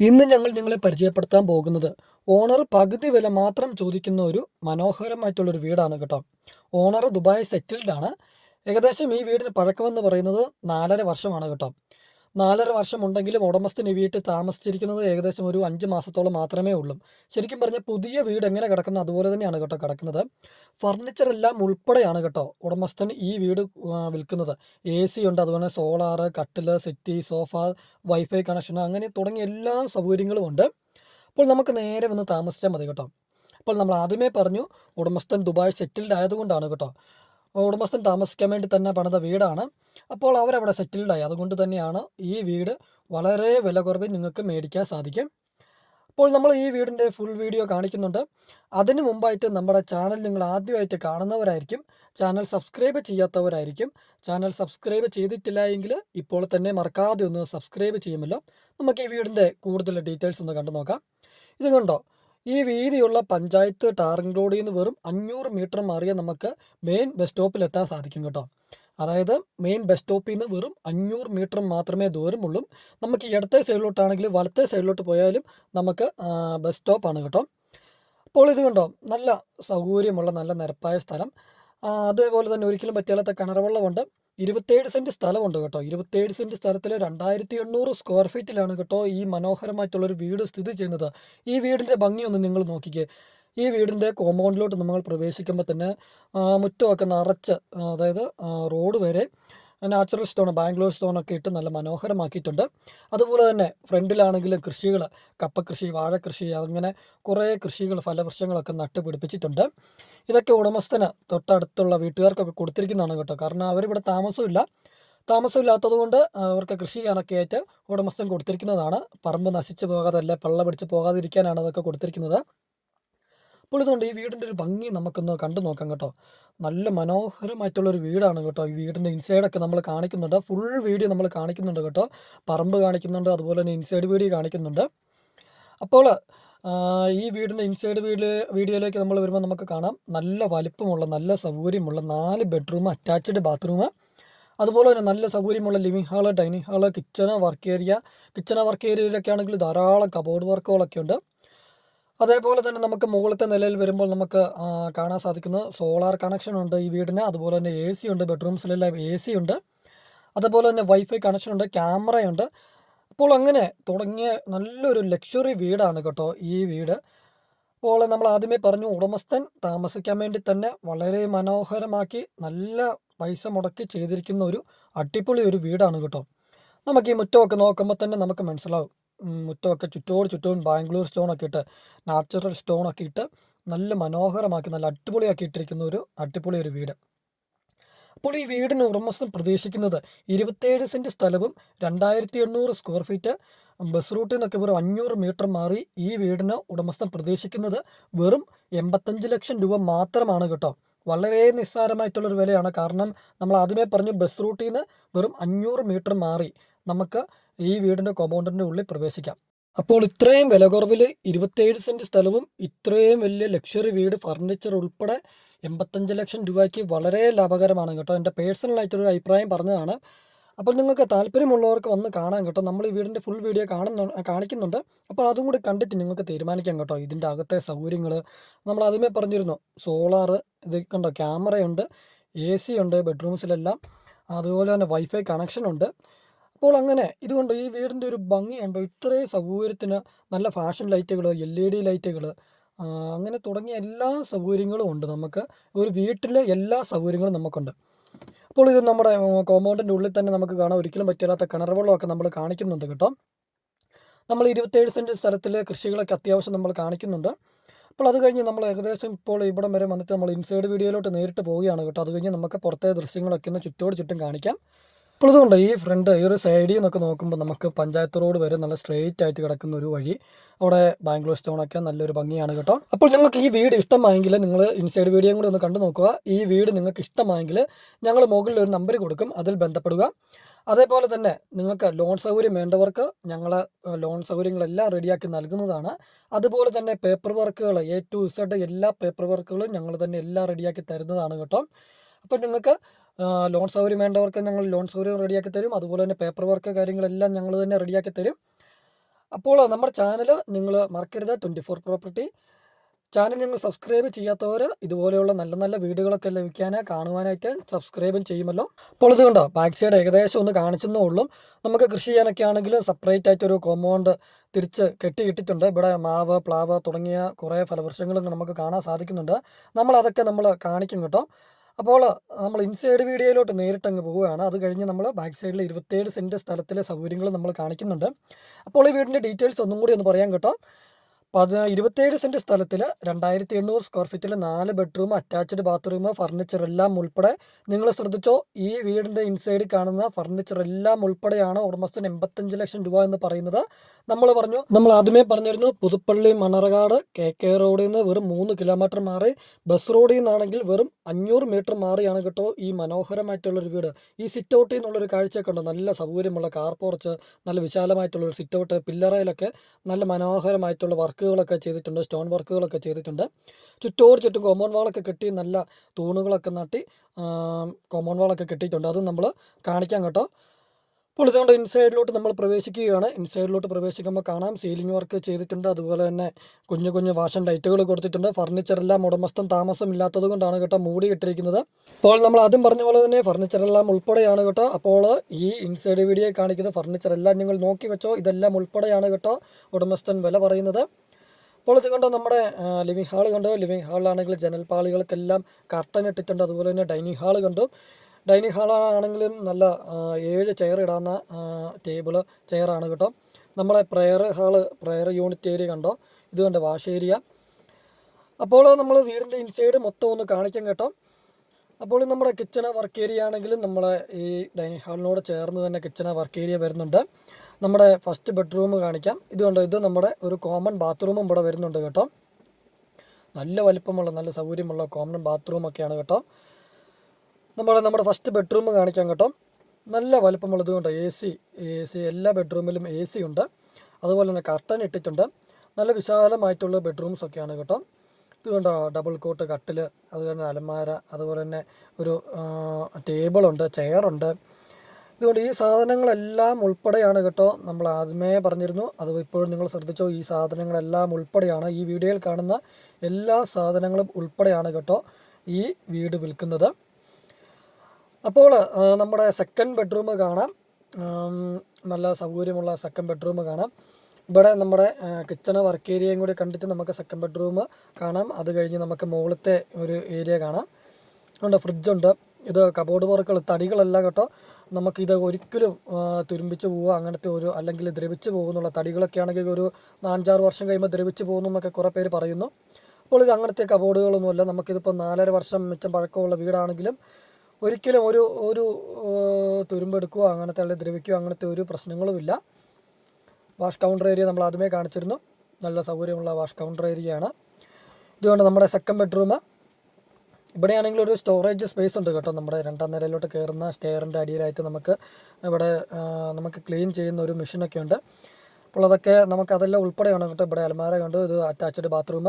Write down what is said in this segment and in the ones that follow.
ഇന്ന് ഞങ്ങൾ നിങ്ങളെ പരിചയപ്പെടുത്താൻ പോകുന്നത് ഓണർ പകുതി വില മാത്രം ചോദിക്കുന്ന ഒരു മനോഹരമായിട്ടുള്ളൊരു വീടാണ് കേട്ടോ. ഓണർ ദുബായ് സെറ്റിൽഡ് ആണ് ഏകദേശം ഈ വീടിന് പഴക്കമെന്ന് പറയുന്നത് നാലര വർഷമാണ് കേട്ടോ. നാലര വർഷം ഉണ്ടെങ്കിലും ഉടമസ്ഥന് വീട്ടിൽ താമസിച്ചിരിക്കുന്നത് ഏകദേശം ഒരു അഞ്ച് മാസത്തോളം മാത്രമേ ഉള്ളൂ. ശരിക്കും പറഞ്ഞാൽ പുതിയ വീട് എങ്ങനെ കിടക്കുന്നു അതുപോലെ തന്നെയാണ് കേട്ടോ കിടക്കുന്നത്. ഫർണിച്ചർ എല്ലാം ഉൾപ്പെടെയാണ് കേട്ടോ ഉടമസ്ഥൻ ഈ വീട് വിൽക്കുന്നത്. എ സി ഉണ്ട് അതുപോലെ സോളാർ കട്ടിൽ സെറ്റി സോഫ വൈഫൈ കണക്ഷൻ അങ്ങനെ തുടങ്ങിയ എല്ലാ സൗകര്യങ്ങളും ഉണ്ട്. അപ്പോൾ നമുക്ക് നേരെ വന്ന് താമസിച്ചാൽ മതി കേട്ടോ. അപ്പോൾ നമ്മൾ ആദ്യമേ പറഞ്ഞു ഉടമസ്ഥൻ ദുബായ് സെറ്റിൽഡ് ആയതുകൊണ്ടാണ് കേട്ടോ. ഉടമസ്ഥൻ താമസിക്കാൻ വേണ്ടി തന്നെ പണിത വീടാണ്. അപ്പോൾ അവരവിടെ സെറ്റിൽഡായി അതുകൊണ്ട് തന്നെയാണ് ഈ വീട് വളരെ വില കുറവിൽ നിങ്ങൾക്ക് മേടിക്കാൻ സാധിക്കും. അപ്പോൾ നമ്മൾ ഈ വീടിന്റെ ഫുൾ വീഡിയോ കാണിക്കുന്നുണ്ട്. അതിന് മുമ്പായിട്ട് നമ്മുടെ ചാനൽ നിങ്ങൾ ആദ്യമായിട്ട് കാണുന്നവരായിരിക്കും. ചാനൽ സബ്സ്ക്രൈബ് ചെയ്യാത്തവരായിരിക്കും. ചാനൽ സബ്സ്ക്രൈബ് ചെയ്തിട്ടില്ല എങ്കിൽ ഇപ്പോൾ തന്നെ മറക്കാതെ ഒന്ന് സബ്സ്ക്രൈബ് ചെയ്യുമല്ലോ. നമുക്ക് ഈ വീടിന്റെ കൂടുതൽ ഡീറ്റെയിൽസ് ഒന്ന് കണ്ടു നോക്കാം ഇത് കണ്ടോ? ഈ വീതിയുള്ള പഞ്ചായത്ത് ടാറിംഗ് റോഡിൽ നിന്ന് വെറും അഞ്ഞൂറ് മീറ്റർ മാറിയ നമുക്ക് മെയിൻ ബസ് സ്റ്റോപ്പിൽ എത്താൻ സാധിക്കും കേട്ടോ. അതായത് മെയിൻ ബസ് സ്റ്റോപ്പിൽ നിന്ന് വെറും അഞ്ഞൂറ് മീറ്റർ മാത്രമേ ദൂരമുള്ളൂ. നമുക്ക് ഇടത്തെ സൈഡിലോട്ടാണെങ്കിലും വലത്തെ സൈഡിലോട്ട് പോയാലും നമുക്ക് ബസ് സ്റ്റോപ്പാണ് കേട്ടോ. അപ്പോൾ ഇത് കണ്ടോ നല്ല സൗകര്യമുള്ള നല്ല നിരപ്പായ സ്ഥലം. അതേപോലെ തന്നെ ഒരിക്കലും പറ്റിയാത്ത കിണറുവെള്ളമുണ്ട് ഇരുപത്തേഴ് സെന്റ് സ്ഥലമുണ്ട് കേട്ടോ. ഇരുപത്തേഴ് സെന്റ് സ്ഥലത്തിൽ രണ്ടായിരത്തി എണ്ണൂറ് സ്ക്വയർ ഫീറ്റിലാണ് കേട്ടോ ഈ മനോഹരമായിട്ടുള്ളൊരു വീട് സ്ഥിതി ചെയ്യുന്നത്. ഈ വീടിന്റെ ഒന്ന് നിങ്ങൾ നോക്കിക്കേ. ഈ വീടിന്റെ കോമ്പൗണ്ടിലോട്ട് നമ്മൾ പ്രവേശിക്കുമ്പോൾ തന്നെ മുറ്റമൊക്കെ നിറച്ച് അതായത് റോഡ് വരെ നാച്ചുറൽ സ്റ്റോൺ ബാംഗ്ലൂർ സ്റ്റോണൊക്കെ ഇട്ട് നല്ല മനോഹരമാക്കിയിട്ടുണ്ട്. അതുപോലെ തന്നെ ഫ്രണ്ടിലാണെങ്കിലും കൃഷികൾ കപ്പ കൃഷി വാഴ കൃഷി അങ്ങനെ കുറേ കൃഷികൾ ഫലവൃക്ഷങ്ങളൊക്കെ നട്ട് പിടിപ്പിച്ചിട്ടുണ്ട് ഇതൊക്കെ ഉടമസ്ഥന് തൊട്ടടുത്തുള്ള വീട്ടുകാർക്കൊക്കെ കൊടുത്തിരിക്കുന്നതാണ് കേട്ടോ. കാരണം അവരിവിടെ താമസമില്ല. താമസമില്ലാത്തത് കൊണ്ട് അവർക്ക് കൃഷി ചെയ്യാനൊക്കെ ആയിട്ട് ഉടമസ്ഥൻ കൊടുത്തിരിക്കുന്നതാണ്. പറമ്പ് നശിച്ചു പോകാതെ അല്ലെ പള്ള പിടിച്ച് പോകാതിരിക്കാനാണ് അതൊക്കെ കൊടുത്തിരിക്കുന്നത്. അപ്പോൾ ഇതുകൊണ്ട് ഈ വീടിന്റെ ഒരു ഭംഗി നമുക്കൊന്ന് കണ്ടു നോക്കാം കേട്ടോ. നല്ല മനോഹരമായിട്ടുള്ളൊരു വീടാണ് കേട്ടോ ഈ വീടിന്റെ ഇൻസൈഡൊക്കെ നമ്മൾ കാണിക്കുന്നുണ്ട്. ഫുൾ വീഡിയോ നമ്മൾ കാണിക്കുന്നുണ്ട് കേട്ടോ. പറമ്പ് കാണിക്കുന്നുണ്ട് അതുപോലെ തന്നെ ഇൻസൈഡ് വീഡിയോ കാണിക്കുന്നുണ്ട്. അപ്പോൾ ഈ വീടിന്റെ ഇൻസൈഡ് വീഡിയോ വീഡിയോയിലേക്ക് നമ്മൾ വരുമ്പോൾ നമുക്ക് കാണാം. നല്ല വലിപ്പമുള്ള നല്ല സൗകര്യമുള്ള നാല് ബെഡ്റൂം അറ്റാച്ച്ഡ് ബാത്റൂം. അതുപോലെ തന്നെ നല്ല സൗകര്യമുള്ള living hall dining hall kitchen work area. Kitchen work ഏരിയയിലൊക്കെ ആണെങ്കിൽ ധാരാളം കബോർഡ് വർക്കുകളൊക്കെ ഉണ്ട്. അതേപോലെ തന്നെ നമുക്ക് മുകളിലത്തെ നിലയിൽ വരുമ്പോൾ നമുക്ക് കാണാൻ സാധിക്കുന്ന. സോളാർ കണക്ഷൻ ഉണ്ട് ഈ വീടിന്. അതുപോലെ തന്നെ എ സി ഉണ്ട്. ബെഡ്റൂംസിലെല്ലാം എ സി ഉണ്ട്. അതുപോലെ തന്നെ വൈഫൈ കണക്ഷൻ ഉണ്ട്. ക്യാമറയുണ്ട് അപ്പോൾ അങ്ങനെ തുടങ്ങിയ നല്ലൊരു ലക്ഷറി വീടാണ് കേട്ടോ ഈ വീട്. അപ്പോൾ നമ്മൾ ആദ്യമേ പറഞ്ഞു ഉടമസ്ഥൻ താമസിക്കാൻ വേണ്ടി തന്നെ വളരെ മനോഹരമാക്കി നല്ല പൈസ മുടക്കി ചെയ്തിരിക്കുന്ന ഒരു അടിപൊളി ഒരു വീടാണ് കേട്ടോ. നമുക്ക് ഈ മുറ്റമൊക്കെ നോക്കുമ്പോൾ തന്നെ നമുക്ക് മനസ്സിലാവും. മുറ്റമൊക്കെ ചുറ്റോട് ചുറ്റും ബാംഗ്ലൂർ സ്റ്റോണൊക്കെ ഇട്ട് നാച്ചുറൽ സ്റ്റോണൊക്കെ ഇട്ട് നല്ല മനോഹരമാക്കി നല്ല അടിപൊളിയാക്കി ഇട്ടിരിക്കുന്ന ഒരു അടിപൊളി ഒരു വീട്. അപ്പോൾ ഈ വീടിന് ഉടമസ്ഥൻ പ്രതീക്ഷിക്കുന്നത് ഇരുപത്തേഴ് സെന്റ് സ്ഥലവും രണ്ടായിരത്തി എണ്ണൂറ് സ്ക്വയർ ഫീറ്റ് ബസ് റൂട്ടിൽ നിന്നൊക്കെ വെറും അഞ്ഞൂറ് മീറ്റർ മാറി ഈ വീടിന് ഉടമസ്ഥൻ പ്രതീക്ഷിക്കുന്നത് വെറും എൺപത്തഞ്ച് ലക്ഷം രൂപ മാത്രമാണ് കേട്ടോ. വളരെ നിസ്സാരമായിട്ടുള്ളൊരു വിലയാണ്. കാരണം നമ്മൾ ആദ്യമേ പറഞ്ഞു ബസ് റൂട്ടിൽ നിന്ന് വെറും അഞ്ഞൂറ് മീറ്റർ മാറി. നമുക്ക് ഈ വീടിന്റെ കോമ്പൗണ്ടിന്റെ ഉള്ളിൽ പ്രവേശിക്കാം. അപ്പോൾ ഇത്രയും വില കുറവിൽ ഇരുപത്തേഴ് സെന്റ് സ്ഥലവും ഇത്രയും വലിയ ലക്ഷറി വീട് ഫർണിച്ചർ ഉൾപ്പെടെ എൺപത്തഞ്ച് ലക്ഷം രൂപയ്ക്ക് വളരെ ലാഭകരമാണ് കേട്ടോ. എന്റെ പേഴ്സണൽ ആയിട്ടൊരു അഭിപ്രായം പറഞ്ഞതാണ്. അപ്പോൾ നിങ്ങൾക്ക് താല്പര്യമുള്ളവർക്ക് വന്ന് കാണാൻ കേട്ടോ. നമ്മൾ ഈ വീടിന്റെ ഫുൾ വീഡിയോ കാണുന്നു കാണിക്കുന്നുണ്ട്. അപ്പോൾ അതും കൂടി കണ്ടിട്ട് നിങ്ങൾക്ക് തീരുമാനിക്കാം കേട്ടോ. ഇതിന്റെ അകത്തെ സൗകര്യങ്ങൾ. നമ്മൾ ആദ്യമേ പറഞ്ഞിരുന്നു സോളാറ് ഇത് കണ്ടോ? ക്യാമറയുണ്ട് എ സി ഉണ്ട് ബെഡ്റൂംസിലെല്ലാം അതുപോലെ തന്നെ വൈഫൈ കണക്ഷൻ ഉണ്ട്. അപ്പോൾ അങ്ങനെ ഇതുകൊണ്ട് ഈ വീടിന്റെ ഒരു ഭംഗി കണ്ടോ? ഇത്രയും സൗകര്യത്തിന് നല്ല ഫാഷൻ ലൈറ്റുകൾ എൽ ഇ ഡി ലൈറ്റുകൾ അങ്ങനെ തുടങ്ങിയ എല്ലാ സൗകര്യങ്ങളും ഉണ്ട് നമുക്ക്. ഒരു വീട്ടിലെ എല്ലാ സൗകര്യങ്ങളും നമുക്കുണ്ട്. അപ്പോൾ ഇത് നമ്മുടെ കോമ്പൗണ്ടിന്റെ ഉള്ളിൽ തന്നെ നമുക്ക് കാണാൻ ഒരിക്കലും പറ്റില്ലാത്ത കിണർ വെള്ളമൊക്കെ നമ്മൾ കാണിക്കുന്നുണ്ട് കേട്ടോ. നമ്മൾ ഇരുപത്തേഴ് സെന്റ് സ്ഥലത്തിൽ കൃഷികളൊക്കെ അത്യാവശ്യം നമ്മൾ കാണിക്കുന്നുണ്ട്. അപ്പോൾ അത് കഴിഞ്ഞ് നമ്മൾ ഏകദേശം ഇപ്പോൾ ഇവിടം വരെ വന്നിട്ട് നമ്മൾ ഇൻസൈഡ് വീഡിയോയിലോട്ട് നേരിട്ട് പോവുകയാണ് കേട്ടോ. അത് കഴിഞ്ഞ് നമുക്ക് പുറത്തെ ദൃശ്യങ്ങളൊക്കെ ഒന്ന് ചുറ്റോട് ചുറ്റും കാണിക്കാം. അപ്പോൾ ഇതുകൊണ്ട് ഈ ഫ്രണ്ട് ഈ ഒരു സൈഡിൽ നിന്നൊക്കെ നോക്കുമ്പോൾ നമുക്ക് പഞ്ചായത്ത് റോഡ് വരെ നല്ല സ്ട്രെയിറ്റ് ആയിട്ട് കിടക്കുന്ന ഒരു വഴി അവിടെ ബാംഗ്ലൂർ സ്റ്റോണൊക്കെ നല്ലൊരു ഭംഗിയാണ് കേട്ടോ. അപ്പോൾ നിങ്ങൾക്ക് ഈ വീട് ഇഷ്ടമായെങ്കിൽ നിങ്ങൾ ഇൻസൈഡ് വീഡിയോയും കൂടി ഒന്ന് കണ്ടു നോക്കുക. ഈ വീട് നിങ്ങൾക്ക് ഇഷ്ടമായെങ്കിൽ ഞങ്ങൾ മുകളിൽ ഒരു നമ്പർ കൊടുക്കും അതിൽ ബന്ധപ്പെടുക. അതേപോലെ തന്നെ നിങ്ങൾക്ക് ലോൺ സൗകര്യം വേണ്ടവർക്ക് ഞങ്ങൾ ലോൺ സൗകര്യങ്ങളെല്ലാം റെഡിയാക്കി നൽകുന്നതാണ്. അതുപോലെ തന്നെ പേപ്പർ വർക്കുകൾ എ ടു ഇസഡ് എല്ലാ പേപ്പർ വർക്കുകളും ഞങ്ങൾ തന്നെ എല്ലാം റെഡിയാക്കി തരുന്നതാണ് കേട്ടോ. അപ്പോൾ നിങ്ങൾക്ക് ലോൺ സൗകര്യം വേണ്ടവർക്ക് ഞങ്ങൾ ലോൺ സൗകര്യം റെഡിയാക്കി തരും. അതുപോലെ തന്നെ പേപ്പർ വർക്ക് കാര്യങ്ങളെല്ലാം ഞങ്ങൾ തന്നെ റെഡിയാക്കി തരും. അപ്പോൾ നമ്മുടെ ചാനൽ നിങ്ങൾ മറക്കരുത്. ട്വന്റി ഫോർ പ്രോപ്പർട്ടി ചാനൽ നിങ്ങൾ സബ്സ്ക്രൈബ് ചെയ്യാത്തവർ ഇതുപോലെയുള്ള നല്ല നല്ല വീഡിയോകളൊക്കെ ലഭിക്കാൻ കാണുവാനായിട്ട് സബ്സ്ക്രൈബും ചെയ്യുമല്ലോ. അപ്പോൾ ഇതുകൊണ്ട് ബാക്ക് സൈഡ് ഏകദേശം ഒന്ന് കാണിച്ചെന്നേ ഉള്ളൂ. നമുക്ക് കൃഷി ചെയ്യാനൊക്കെ ആണെങ്കിലും സെപ്പറേറ്റ് ആയിട്ട് ഒരു കോമ്പൗണ്ട് തിരിച്ച് കെട്ടിയിട്ടിട്ടുണ്ട് ഇവിടെ മാവ് പ്ലാവ് തുടങ്ങിയ കുറേ ഫലവൃക്ഷങ്ങളും നമുക്ക് കാണാൻ സാധിക്കുന്നുണ്ട്. നമ്മളതൊക്കെ നമ്മൾ കാണിക്കും കേട്ടോ. അപ്പോൾ നമ്മൾ ഇൻസൈഡ് വീഡിയോയിലോട്ട് നേരിട്ട് അങ്ങ് പോവുകയാണ്. അത് കഴിഞ്ഞ് നമ്മൾ ബാക്ക് സൈഡിൽ ഇരുപത്തേഴ് സെന്റ് സ്ഥലത്തിലെ സൗകര്യങ്ങൾ നമ്മൾ കാണിക്കുന്നുണ്ട്. അപ്പോൾ ഈ വീടിന്റെ ഡീറ്റെയിൽസ് ഒന്നും കൂടി ഒന്ന് പറയാം കേട്ടോ. പത് ഇരുപത്തേഴ് സെന്റ് സ്ഥലത്തിൽ രണ്ടായിരത്തി എണ്ണൂറ് സ്ക്വയർ ഫീറ്റിൽ നാല് ബെഡ്റൂം അറ്റാച്ച്ഡ് ബാത്റൂം ഫർണിച്ചർ എല്ലാം ഉൾപ്പെടെ നിങ്ങൾ ശ്രദ്ധിച്ചോ? ഈ വീടിന്റെ ഇൻസൈഡ് കാണുന്ന ഫർണിച്ചർ എല്ലാം ഉൾപ്പെടെയാണ് ഉടമസ്ഥന് എൺപത്തഞ്ച് ലക്ഷം രൂപ എന്ന് പറയുന്നത്. നമ്മൾ പറഞ്ഞു നമ്മൾ ആദ്യമേ പറഞ്ഞിരുന്നു പുതുപ്പള്ളി മണർകാട് കെ കെ റോഡിൽ നിന്ന് വെറും മൂന്ന് കിലോമീറ്റർ മാറി ബസ് റോഡിൽ നിന്നാണെങ്കിൽ വെറും അഞ്ഞൂറ് മീറ്റർ മാറിയാണ് കേട്ടോ ഈ മനോഹരമായിട്ടുള്ളൊരു വീട്. ഈ സിറ്റ് ഔട്ടിൽ നിന്നുള്ളൊരു കാഴ്ചയൊക്കെ ഉണ്ടോ. നല്ല സൗകര്യമുള്ള കാർ പോർച്ച് നല്ല വിശാലമായിട്ടുള്ളൊരു സിറ്റ് ഔട്ട് പില്ലറയിലൊക്കെ നല്ല മനോഹരമായിട്ടുള്ള വർക്കുകളൊക്കെ ചെയ്തിട്ടുണ്ട് സ്റ്റോൺ വർക്കുകളൊക്കെ ചെയ്തിട്ടുണ്ട്. ചുറ്റോട് ചുറ്റും കോമ്പൗണ്ട് വാളൊക്കെ കെട്ടി നല്ല തൂണുകളൊക്കെ നട്ടി കോമ്പൗണ്ട് വാളൊക്കെ കെട്ടിയിട്ടുണ്ട്. അതും നമ്മൾ കാണിക്കാം കേട്ടോ. അപ്പോൾ ഇതുകൊണ്ട് ഇൻസൈഡിലോട്ട് നമ്മൾ പ്രവേശിക്കുകയാണ്. ഇൻസൈഡിലോട്ട് പ്രവേശിക്കുമ്പോൾ കാണാം. സീലിംഗ് വർക്ക് ചെയ്തിട്ടുണ്ട്. അതുപോലെ തന്നെ കുഞ്ഞു കുഞ്ഞു വാഷൻ ലൈറ്റുകൾ കൊടുത്തിട്ടുണ്ട്. ഫർണിച്ചറെല്ലാം ഉടമസ്ഥൻ താമസം ഇല്ലാത്തത് കൊണ്ടാണ് കേട്ടോ മൂടി ഇട്ടിരിക്കുന്നത്. അപ്പോൾ നമ്മൾ ആദ്യം പറഞ്ഞ പോലെ തന്നെ ഫർണിച്ചറെല്ലാം ഉൾപ്പെടെയാണ് കേട്ടോ. അപ്പോൾ ഈ ഇൻസൈഡ് വീഡിയോ കാണിക്കുന്ന ഫർണിച്ചറെല്ലാം നിങ്ങൾ നോക്കി വെച്ചോ. ഇതെല്ലാം ഉൾപ്പെടെയാണ് കേട്ടോ ഉടമസ്ഥൻ വില പറയുന്നത്. അപ്പോൾ ഇത് കണ്ടോ നമ്മുടെ ലിവിങ് ഹാൾ കണ്ടോ? ലിവിങ് ഹാളിലാണെങ്കിൽ ജനൽപ്പാളികൾക്കെല്ലാം കർട്ടൻ ഇട്ടിട്ടുണ്ട്. അതുപോലെ തന്നെ ഡൈനിങ് ഹാൾ കണ്ടോ. ഡൈനിങ് ഹാളാണെങ്കിലും നല്ല ഏഴ് ചെയർ ഇടാവുന്ന ടേബിൾ ചെയറാണ് കേട്ടോ. നമ്മളെ prayer hall prayer unit area കണ്ടോ? ഇത് കണ്ടോ വാഷ് ഏരിയ അപ്പോൾ നമ്മൾ വീടിന്റെ ഇൻസൈഡ് മൊത്തം ഒന്ന് കാണിക്കാം കേട്ടോ. അപ്പോൾ നമ്മുടെ കിച്ചണ് വർക്ക് ഏരിയ ആണെങ്കിലും നമ്മളെ ഈ ഡൈനിങ് ഹാളിനോട് ചേർന്ന് തന്നെ കിച്ചണ് വർക്ക് ഏരിയ വരുന്നുണ്ട്. നമ്മുടെ ഫസ്റ്റ് ബെഡ്റൂം കാണിക്കാം. ഇത് കണ്ടോ ഇത് നമ്മുടെ ഒരു കോമൺ ബാത്റൂമും ഇവിടെ വരുന്നുണ്ട് കേട്ടോ. നല്ല വലിപ്പമുള്ള നല്ല സൗകര്യമുള്ള കോമൺ ബാത്റൂമൊക്കെയാണ് കേട്ടോ. നമ്മൾ നമ്മുടെ ഫസ്റ്റ് ബെഡ്റൂം കാണിക്കാം കേട്ടോ. നല്ല വലിപ്പമുള്ളത് കൊണ്ട് എ സി എ സി എല്ലാ ബെഡ്റൂമിലും എ സി ഉണ്ട്. അതുപോലെ തന്നെ കർട്ടൻ ഇട്ടിട്ടുണ്ട്. നല്ല വിശാലമായിട്ടുള്ള ബെഡ്റൂംസ് ഒക്കെയാണ് കേട്ടോ. ഇത് കണ്ടോ? ഡബിൾ കോട്ട് കട്ടിൽ അതുപോലെ തന്നെ അലമാര അതുപോലെ തന്നെ ഒരു ടേബിളുണ്ട് ചെയറുണ്ട് ഇതുകൊണ്ട് ഈ സാധനങ്ങളെല്ലാം ഉൾപ്പെടെയാണ് കേട്ടോ നമ്മൾ ആദ്യമേ പറഞ്ഞിരുന്നു. അത് ഇപ്പോഴും നിങ്ങൾ ശ്രദ്ധിച്ചോ ഈ സാധനങ്ങളെല്ലാം ഉൾപ്പെടെയാണ് ഈ വീഡിയോയിൽ കാണുന്ന എല്ലാ സാധനങ്ങളും ഉൾപ്പെടെയാണ് കേട്ടോ ഈ വീട് വിൽക്കുന്നത്. അപ്പോൾ നമ്മുടെ സെക്കൻഡ് ബെഡ്റൂം കാണാം. നല്ല സൗകര്യമുള്ള സെക്കൻഡ് ബെഡ്റൂം കാണാം. ഇവിടെ നമ്മുടെ കിച്ചണ് വർക്ക് ഏരിയയും കൂടി കണ്ടിട്ട് നമുക്ക് സെക്കൻഡ് ബെഡ്റൂം കാണാം. അത് കഴിഞ്ഞ് നമുക്ക് മുകളിലത്തെ ഒരു ഏരിയ കാണാം. ഉണ്ട് ഫ്രിഡ്ജുണ്ട് ഇത് കബോർഡ് വർക്കുകൾ തടികളല്ല കേട്ടോ നമുക്കിത് ഒരിക്കലും തുരുമ്പിച്ച് പോവുക അങ്ങനത്തെ ഒരു അല്ലെങ്കിൽ ദ്രവിച്ച് പോകുന്നുള്ള തടികളൊക്കെ ആണെങ്കിൽ ഒരു നാലഞ്ചാറ് വർഷം കഴിയുമ്പോൾ ദ്രവിച്ച് പോകുന്നു എന്നൊക്കെ കുറേ പേര് പറയുന്നു. അപ്പോൾ ഇത് അങ്ങനത്തെ കബോർഡുകളൊന്നുമല്ല. നമുക്കിതിപ്പോൾ നാലര വർഷം മിച്ചം പഴക്കമുള്ള വീടാണെങ്കിലും ഒരിക്കലും ഒരു ഒരു തുരുമ്പെടുക്കുക അങ്ങനത്തെ അല്ലെങ്കിൽ ദ്രവിക്കുകയോ അങ്ങനത്തെ ഒരു പ്രശ്നങ്ങളുമില്ല. വാഷ് കൗണ്ടർ ഏരിയ നമ്മൾ ആദ്യമേ കാണിച്ചിരുന്നു. നല്ല സൗകര്യമുള്ള വാഷ് കൗണ്ടർ ഏരിയയാണ്. ഇതുകൊണ്ട് നമ്മുടെ സെക്കൻഡ് ബെഡ്റൂം ഇവിടെയാണെങ്കിൽ ഒരു സ്റ്റോറേജ് സ്പേസ് ഉണ്ട് കേട്ടോ. നമ്മുടെ രണ്ടാം നിലയിലോട്ട് കയറുന്ന സ്റ്റെയറിന്റെ അടിയിലായിട്ട് നമുക്ക് ഇവിടെ നമുക്ക് ക്ലീൻ ചെയ്യുന്ന ഒരു മെഷീനൊക്കെ ഉണ്ട്. അപ്പോൾ അതൊക്കെ നമുക്ക് അതെല്ലാം ഉൾപ്പെടെയാണ് കേട്ടോ. ഇവിടെ അലമാര കണ്ടു ഇത് അറ്റാച്ച്ഡ് ബാത്റൂം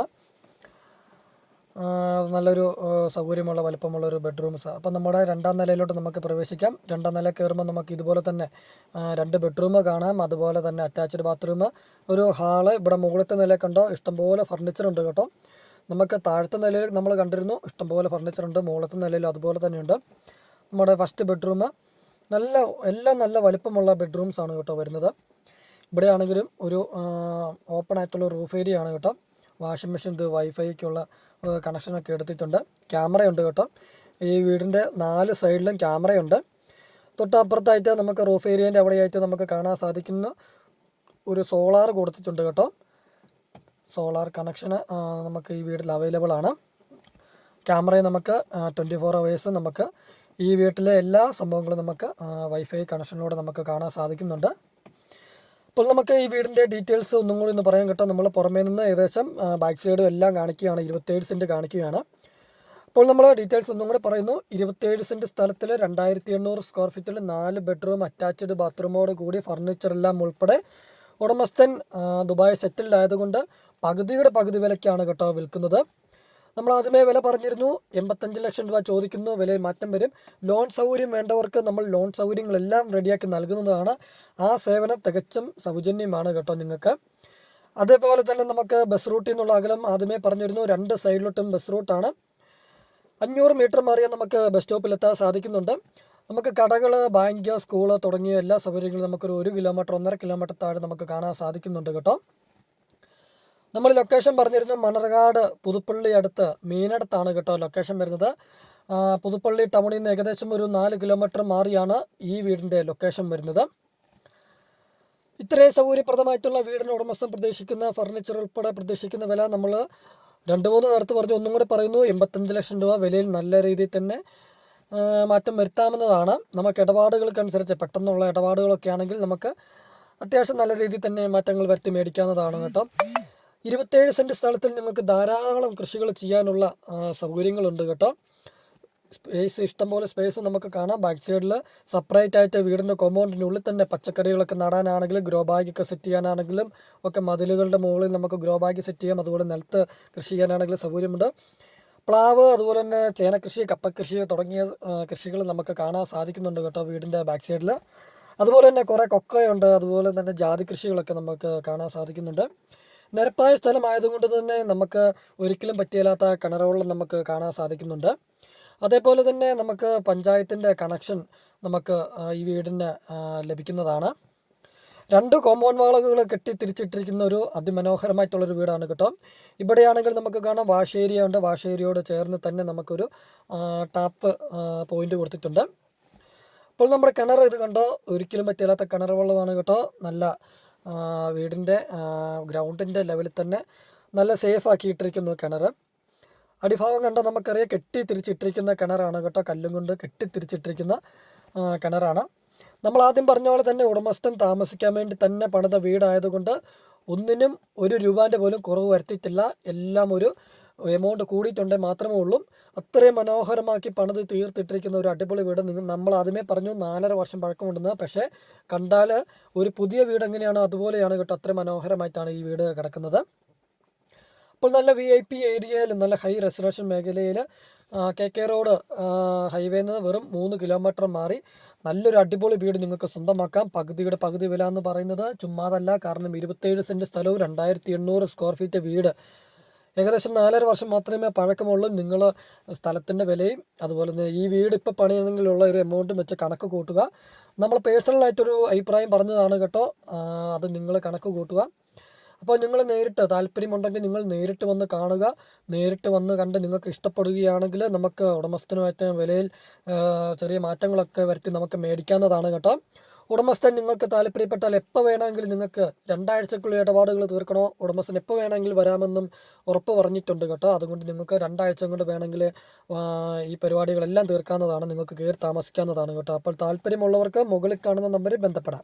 നല്ലൊരു സൗകര്യമുള്ള വലുപ്പമുള്ള ഒരു ബെഡ്റൂംസ് അപ്പം നമ്മുടെ രണ്ടാം നിലയിലോട്ട് നമുക്ക് പ്രവേശിക്കാം. രണ്ടാം നില കയറുമ്പോൾ നമുക്ക് ഇതുപോലെ തന്നെ രണ്ട് ബെഡ്റൂം കാണാം. അതുപോലെ തന്നെ അറ്റാച്ച്ഡ് ബാത്റൂം ഒരു ഹാൾ ഇവിടെ മുകളിലത്തെ നില കണ്ടോ? ഇഷ്ടംപോലെ ഫർണിച്ചർ ഉണ്ട് കേട്ടോ. നമുക്ക് താഴത്തെ നിലയിൽ നമ്മൾ കണ്ടിരുന്നു ഇഷ്ടംപോലെ ഫർണിച്ചർ ഉണ്ട് മുകളത്തെ നിലയിൽ അതുപോലെ തന്നെയുണ്ട്. നമ്മുടെ ഫസ്റ്റ് ബെഡ്റൂം നല്ല എല്ലാം നല്ല വലിപ്പമുള്ള ബെഡ്റൂംസ് ആണ് കേട്ടോ വരുന്നത്. ഇവിടെ ആണെങ്കിലും ഒരു ഓപ്പൺ ആയിട്ടുള്ള റൂഫ് ഏരിയ ആണ് കേട്ടോ. വാഷിംഗ് മെഷീൻ ഇത് വൈഫൈക്കുള്ള കണക്ഷനൊക്കെ എടുത്തിട്ടുണ്ട്. ക്യാമറയുണ്ട് കേട്ടോ. ഈ വീടിന്റെ നാല് സൈഡിലും ക്യാമറയുണ്ട് തൊട്ടപ്പുറത്തായിട്ട് നമുക്ക് റൂഫ് ഏരിയേന്റെ അവിടെയായിട്ട് നമുക്ക് കാണാൻ സാധിക്കുന്ന ഒരു സോളാർ കൊടുത്തിട്ടുണ്ട് കേട്ടോ. സോളാർ കണക്ഷൻ നമുക്ക് ഈ വീട്ടിൽ അവൈലബിൾ ആണ്. ക്യാമറയും നമുക്ക് ട്വന്റി ഫോർ അവേഴ്സ് നമുക്ക് ഈ വീട്ടിലെ എല്ലാ സംഭവങ്ങളും നമുക്ക് വൈഫൈ കണക്ഷനിലൂടെ നമുക്ക് കാണാൻ സാധിക്കുന്നുണ്ട്. അപ്പോൾ നമുക്ക് ഈ വീടിന്റെ ഡീറ്റെയിൽസ് ഒന്നും കൂടി ഒന്ന് പറയാൻ കിട്ടും. നമ്മൾ പുറമേ നിന്ന് ഏകദേശം ബാക്ക് സൈഡും എല്ലാം കാണിക്കുകയാണ്. ഇരുപത്തേഴ് സെന്റ് കാണിക്കുകയാണ്. അപ്പോൾ നമ്മൾ ഡീറ്റെയിൽസ് ഒന്നും കൂടി പറയുന്നു. ഇരുപത്തേഴ് സെന്റ് സ്ഥലത്തിൽ രണ്ടായിരത്തി എണ്ണൂറ് സ്ക്വയർ ഫീറ്റിൽ നാല് ബെഡ്റൂം അറ്റാച്ച്ഡ് ബാത്റൂമോട് കൂടി ഫർണിച്ചറെല്ലാം ഉൾപ്പെടെ ഉടമസ്ഥൻ ദുബായ് സെറ്റിൽഡ് ആയതുകൊണ്ട് പകുതിയുടെ പകുതി വിലയ്ക്കാണ് കേട്ടോ വിൽക്കുന്നത്. നമ്മൾ ആദ്യമേ വില പറഞ്ഞിരുന്നു. എൺപത്തഞ്ച് ലക്ഷം രൂപ ചോദിക്കുന്നു. വിലയിൽ മാറ്റം വരും. ലോൺ സൗകര്യം വേണ്ടവർക്ക് നമ്മൾ ലോൺ സൗകര്യങ്ങളെല്ലാം റെഡിയാക്കി നൽകുന്നതാണ്. ആ സേവനം തികച്ചും സൗജന്യമാണ് കേട്ടോ നിങ്ങൾക്ക്. അതേപോലെ തന്നെ നമുക്ക് ബസ് റൂട്ടിൽ നിന്നുള്ള അകലം ആദ്യമേ പറഞ്ഞിരുന്നു. രണ്ട് സൈഡിലോട്ടും ബസ് റൂട്ടാണ്. അഞ്ഞൂറ് മീറ്റർ മാറിയാൽ നമുക്ക് ബസ് സ്റ്റോപ്പിലെത്താൻ സാധിക്കുന്നുണ്ട്. നമുക്ക് കടകൾ ബാങ്ക് സ്കൂൾ തുടങ്ങിയ എല്ലാ സൗകര്യങ്ങളും നമുക്കൊരു ഒരു കിലോമീറ്റർ ഒന്നര കിലോമീറ്റർ താഴെ നമുക്ക് കാണാൻ സാധിക്കുന്നുണ്ട് കേട്ടോ. നമ്മൾ ലൊക്കേഷൻ പറഞ്ഞിരുന്നു മണർകാട് പുതുപ്പള്ളി അടുത്ത് മീനടുത്താണ് കേട്ടോ ലൊക്കേഷൻ വരുന്നത്. പുതുപ്പള്ളി ടൗണിൽ നിന്ന് ഏകദേശം ഒരു നാല് കിലോമീറ്റർ മാറിയാണ് ഈ വീടിന്റെ ലൊക്കേഷൻ വരുന്നത്. ഇത്രയും സൗകര്യപ്രദമായിട്ടുള്ള വീടിന് ഉടമസ്ഥം പ്രതീക്ഷിക്കുന്ന ഫർണിച്ചർ ഉൾപ്പെടെ പ്രതീക്ഷിക്കുന്ന വില നമ്മൾ രണ്ട് മൂന്ന് നേരത്ത് പറഞ്ഞു. ഒന്നും കൂടി പറയുന്നു എൺപത്തഞ്ച് ലക്ഷം രൂപ വിലയിൽ നല്ല രീതിയിൽ തന്നെ മാറ്റം വരുത്താവുന്നതാണ് നമുക്ക് ഇടപാടുകൾക്കനുസരിച്ച് പെട്ടെന്നുള്ള ഇടപാടുകളൊക്കെ ആണെങ്കിൽ നമുക്ക് അത്യാവശ്യം നല്ല രീതിയിൽ തന്നെ മാറ്റങ്ങൾ വരുത്തി മേടിക്കാവുന്നതാണ് കേട്ടോ. ഇരുപത്തേഴ് സെന്റ് സ്ഥലത്തിൽ നിങ്ങൾക്ക് ധാരാളം കൃഷികൾ ചെയ്യാനുള്ള സൗകര്യങ്ങളുണ്ട് കേട്ടോ. സ്പേസ് ഇഷ്ടംപോലെ സ്പേസ് നമുക്ക് കാണാം. ബാക്ക് സൈഡിൽ സെപ്പറേറ്റ് ആയിട്ട് വീടിന്റെ കോമ്പൗണ്ടിനുള്ളിൽ തന്നെ പച്ചക്കറികളൊക്കെ നടാനാണെങ്കിലും ഗ്രോ ബാഗൊക്കെ സെറ്റ് ചെയ്യാനാണെങ്കിലും ഒക്കെ മതിലുകളുടെ മുകളിൽ നമുക്ക് ഗ്രോ ബാഗ് സെറ്റ് ചെയ്യാം. അതുപോലെ നിലത്ത് കൃഷി ചെയ്യാനാണെങ്കിലും സൗകര്യമുണ്ട്. പ്ലാവ് അതുപോലെ തന്നെ ചേനക്കൃഷി കപ്പക്കൃഷി തുടങ്ങിയ കൃഷികൾ നമുക്ക് കാണാൻ സാധിക്കുന്നുണ്ട് കേട്ടോ വീടിന്റെ ബാക്ക് സൈഡിൽ അതുപോലെ തന്നെ കുറേ കൊക്കയുണ്ട്. അതുപോലെ തന്നെ ജാതി കൃഷികളൊക്കെ നമുക്ക് കാണാൻ സാധിക്കുന്നുണ്ട്. നിരപ്പായ സ്ഥലമായതുകൊണ്ട് തന്നെ നമുക്ക് ഒരിക്കലും പറ്റിയില്ലാത്ത കിണറുകളും നമുക്ക് കാണാൻ സാധിക്കുന്നുണ്ട്. അതേപോലെ തന്നെ നമുക്ക് പഞ്ചായത്തിന്റെ കണക്ഷൻ നമുക്ക് ഈ വീടിന് ലഭിക്കുന്നതാണ്. രണ്ട് കോമ്പൗണ്ട് വാളുകൾ കെട്ടി തിരിച്ചിട്ടിരിക്കുന്ന ഒരു അതിമനോഹരമായിട്ടുള്ളൊരു വീടാണ് കേട്ടോ. ഇവിടെയാണെങ്കിൽ നമുക്ക് കാണാം വാഷ് ഉണ്ട്. വാഷ് ഏരിയയോട് ചേർന്ന് തന്നെ നമുക്കൊരു ടാപ്പ് പോയിന്റ് കൊടുത്തിട്ടുണ്ട്. അപ്പോൾ നമ്മുടെ കിണർ ഇത് കണ്ടോ? ഒരിക്കലും പറ്റില്ലാത്ത കിണർ വെള്ളമാണ് കേട്ടോ. നല്ല വീടിന്റെ ഗ്രൗണ്ടിന്റെ ലെവലിൽ തന്നെ നല്ല സേഫ് ആക്കിയിട്ടിരിക്കുന്നു കിണർ. അടിഭാഗം കണ്ട നമുക്കറിയാം കെട്ടി തിരിച്ചിട്ടിരിക്കുന്ന കിണറാണ് കേട്ടോ കല്ലും കൊണ്ട് കെട്ടി തിരിച്ചിട്ടിരിക്കുന്ന കിണറാണ്. നമ്മൾ ആദ്യം പറഞ്ഞ പോലെ തന്നെ ഉടമസ്ഥൻ താമസിക്കാൻ വേണ്ടി തന്നെ പണിത വീടായതുകൊണ്ട് ഒന്നിനും ഒരു രൂപാന്റെ പോലും കുറവ് വരുത്തിയിട്ടില്ല. എല്ലാം ഒരു എമൗണ്ട് കൂടിയിട്ടുണ്ടെങ്കിൽ മാത്രമേ ഉള്ളൂ. അത്രയും മനോഹരമാക്കി പണിത് തീർത്തിട്ടിരിക്കുന്ന ഒരു അടിപൊളി വീട് നിങ്ങൾ നമ്മൾ ആദ്യമേ പറഞ്ഞു നാലര വർഷം പഴക്കമുണ്ടെന്ന്. പക്ഷേ കണ്ടാൽ ഒരു പുതിയ വീട് എങ്ങനെയാണോ അതുപോലെയാണ് കേട്ടോ അത്രയും മനോഹരമായിട്ടാണ് ഈ വീട് കിടക്കുന്നത്. അപ്പോൾ നല്ല വി ഐ പി ഏരിയയിൽ നല്ല ഹൈ റെസിഡൻഷ്യൽ മേഖലയിൽ കെ കെ റോഡ് ഹൈവേയിൽ നിന്ന് വെറും മൂന്ന് കിലോമീറ്റർ മാറി നല്ലൊരു അടിപൊളി വീട് നിങ്ങൾക്ക് സ്വന്തമാക്കാം. പകുതിയുടെ പകുതി വില എന്ന് പറയുന്നത് ചുമ്മാതല്ല. കാരണം ഇരുപത്തേഴ് സെന്റ് സ്ഥലവും രണ്ടായിരത്തി എണ്ണൂറ് സ്ക്വയർ ഫീറ്റ് വീട്. ഏകദേശം നാലര വർഷം മാത്രമേ പഴക്കമുള്ളൂ. നിങ്ങൾ സ്ഥലത്തിന്റെ വിലയും അതുപോലെ തന്നെ ഈ വീട് ഇപ്പോൾ പണിയുന്നെങ്കിലുള്ള ഒരു എമൗണ്ടും വെച്ച് കണക്ക് കൂട്ടുക. നമ്മൾ പേഴ്സണലായിട്ടൊരു അഭിപ്രായം പറഞ്ഞതാണ് കേട്ടോ. അത് നിങ്ങൾ കണക്ക് കൂട്ടുക. അപ്പോൾ നിങ്ങൾ നേരിട്ട് താല്പര്യമുണ്ടെങ്കിൽ നിങ്ങൾ നേരിട്ട് വന്ന് കാണുക. നേരിട്ട് വന്ന് കണ്ട് നിങ്ങൾക്ക് ഇഷ്ടപ്പെടുകയാണെങ്കിൽ നമുക്ക് ഉടമസ്ഥനുമായിട്ട് വിലയിൽ ചെറിയ മാറ്റങ്ങളൊക്കെ വരുത്തി നമുക്ക് മേടിക്കാവുന്നതാണ് കേട്ടോ. ഉടമസ്ഥൻ നിങ്ങൾക്ക് താല്പര്യപ്പെട്ടാൽ എപ്പോൾ വേണമെങ്കിലും നിങ്ങൾക്ക് രണ്ടാഴ്ചക്കുള്ളിൽ ഇടപാടുകൾ തീർക്കണോ? ഉടമസ്ഥൻ എപ്പോൾ വേണമെങ്കിലും വരാമെന്നും ഉറപ്പ് പറഞ്ഞിട്ടുണ്ട് കേട്ടോ. അതുകൊണ്ട് നിങ്ങൾക്ക് രണ്ടാഴ്ച കൊണ്ട് വേണമെങ്കിൽ ഈ പരിപാടികളെല്ലാം തീർക്കാവുന്നതാണ് നിങ്ങൾക്ക് കയറി താമസിക്കാവുന്നതാണ് കേട്ടോ. അപ്പോൾ താല്പര്യമുള്ളവർക്ക് മുകളിൽ കാണുന്ന നമ്പറിൽ ബന്ധപ്പെടാം.